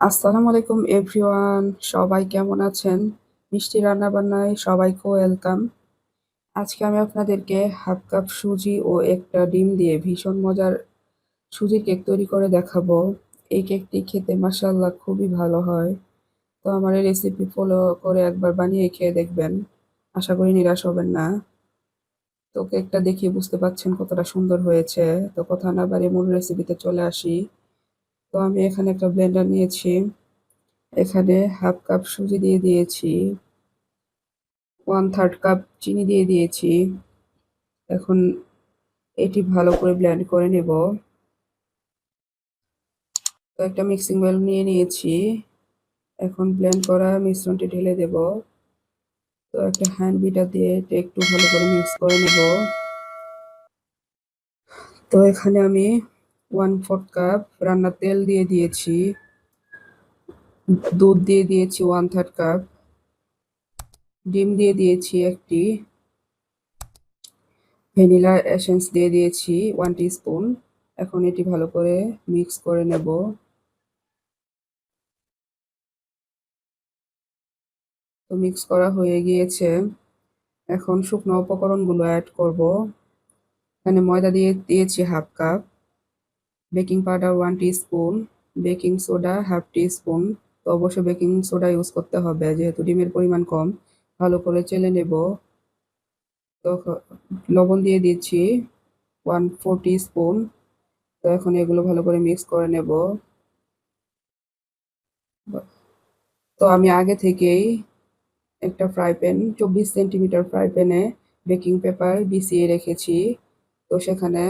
আসসালামু আলাইকুম, এভরিওয়ান সবাই কেমন আছেন? মিষ্টি রান্না রান্নাবান্নায় সবাইকে ওয়েলকাম। আজকে আমি আপনাদেরকে হাফ কাপ সুজি ও একটা ডিম দিয়ে ভীষণ মজার সুজির কেক তৈরি করে দেখাবো। এই কেকটি খেতে মাশাআল্লাহ খুবই ভালো হয়। তো আমার এই রেসিপি ফলো করে একবার বানিয়ে খেয়ে দেখবেন। আশা করি নিরাশ হবেন না। তো কেকটা দেখিয়ে বুঝতে পারছেন কতটা সুন্দর হয়েছে। তো কথা না বাড়িয়ে মূল রেসিপিতে চলে আসি। তো আমি এখানে একটা ব্লেন্ডার নিয়েছি। এখানে হাফ কাপ সুজি দিয়ে দিয়েছি। ওয়ান থার্ড কাপ চিনি দিয়ে দিয়েছি। এখন এটি ভালো করে ব্লেন্ড করে নেব। তো একটা মিক্সিং ওয়েল নিয়ে নিয়েছি। এখন ব্লেন্ড করা মিশ্রণটি ঢেলে দেব। তো একটা হ্যান্ড বিটার দিয়ে এটা একটু ভালো করে মিক্স করে নেব। তো এখানে আমি ওয়ান ফোর্থ কাপ রান্নার তেল দিয়ে দিয়েছি, দুধ দিয়ে দিয়েছি ওয়ান থার্ড কাপ ডিম দিয়ে দিয়েছি একটি, ভ্যানিলা এসেন্স দিয়ে দিয়েছি ওয়ান স্পুন এখন এটি ভালো করে মিক্স করে নেব। তো মিক্স করা হয়ে গিয়েছে। এখন শুকনো উপকরণগুলো অ্যাড করব। এখানে ময়দা দিয়ে দিয়েছি half cup baking powder one spoon baking soda half spoon তো অবশ্যই বেকিং সোডা ইউজ করতে হবে, যেহেতু ডিমের পরিমাণ কম। ভালো করে চেলে নেব। তো লবণ দিয়ে দিচ্ছি ওয়ান ফোর স্পুন তো এখন এগুলো ভালো করে মিক্স করে নেব। তো আমি আগে থেকেই একটা ফ্রাই প্যান চব্বিশ সেন্টিমিটার ফ্রাই প্যানে বেকিং পেপার বিছিয়ে রেখেছি। তো সেখানে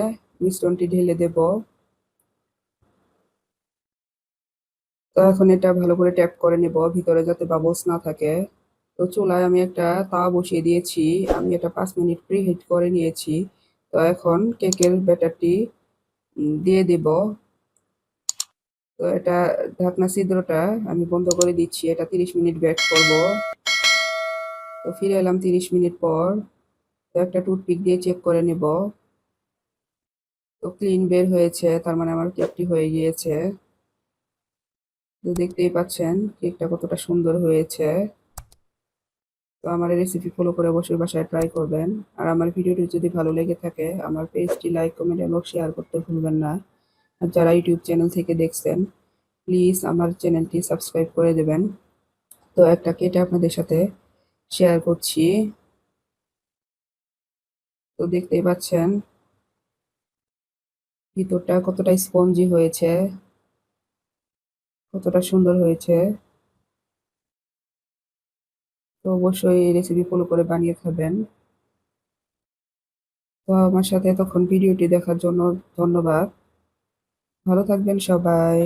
মিশ্রণটি ঢেলে দেব। তো এখন এটা ভালো করে ট্যাপ করে নেব ভিতরে যাতে বাবলস না থাকে। তো চুলায় আমি একটা তাওয়া বসিয়ে দিয়েছি। আমি এটা পাঁচ মিনিট প্রি হিট করে নিয়েছি। তো এখন কেকের ব্যাটারটি দিয়ে দেব। তো এটা ঢাকনা ছিদ্রটা আমি বন্ধ করে দিচ্ছি। এটা তিরিশ মিনিট ব্যাক করব। তো ফিরে এলাম তিরিশ মিনিট পর। তো একটা টুথপিক দিয়ে চেক করে নেব। তো ক্লিন বের হয়েছে। তার মানে আমার কেকটি হয়ে গিয়েছে। তো দেখতেই পাচ্ছেন কেকটা কতটা সুন্দর হয়েছে। তো আমার রেসিপি ফলো করে অবশ্যই বাসায় ট্রাই করবেন। আর আমার ভিডিওটি যদি ভালো লেগে থাকে, আমার পেজটি লাইক কমেন্ট এবং শেয়ার করতে ভুলবেন না। আর যারা ইউটিউব চ্যানেল থেকে দেখছেন প্লিজ আমার চ্যানেলটি সাবস্ক্রাইব করে দেবেন। তো একটা কেটে আপনাদের সাথে শেয়ার করছি। তো দেখতেই পাচ্ছেন, ভিতরটা কতটা স্পঞ্জি হয়েছে। কতটা সুন্দর হয়েছে। তো অবশ্যই এই রেসিপি ফলো করে বানিয়ে খাবেন। তো আমার সাথে তখন ভিডিওটি দেখার জন্য ধন্যবাদ। ভালো থাকবেন সবাই।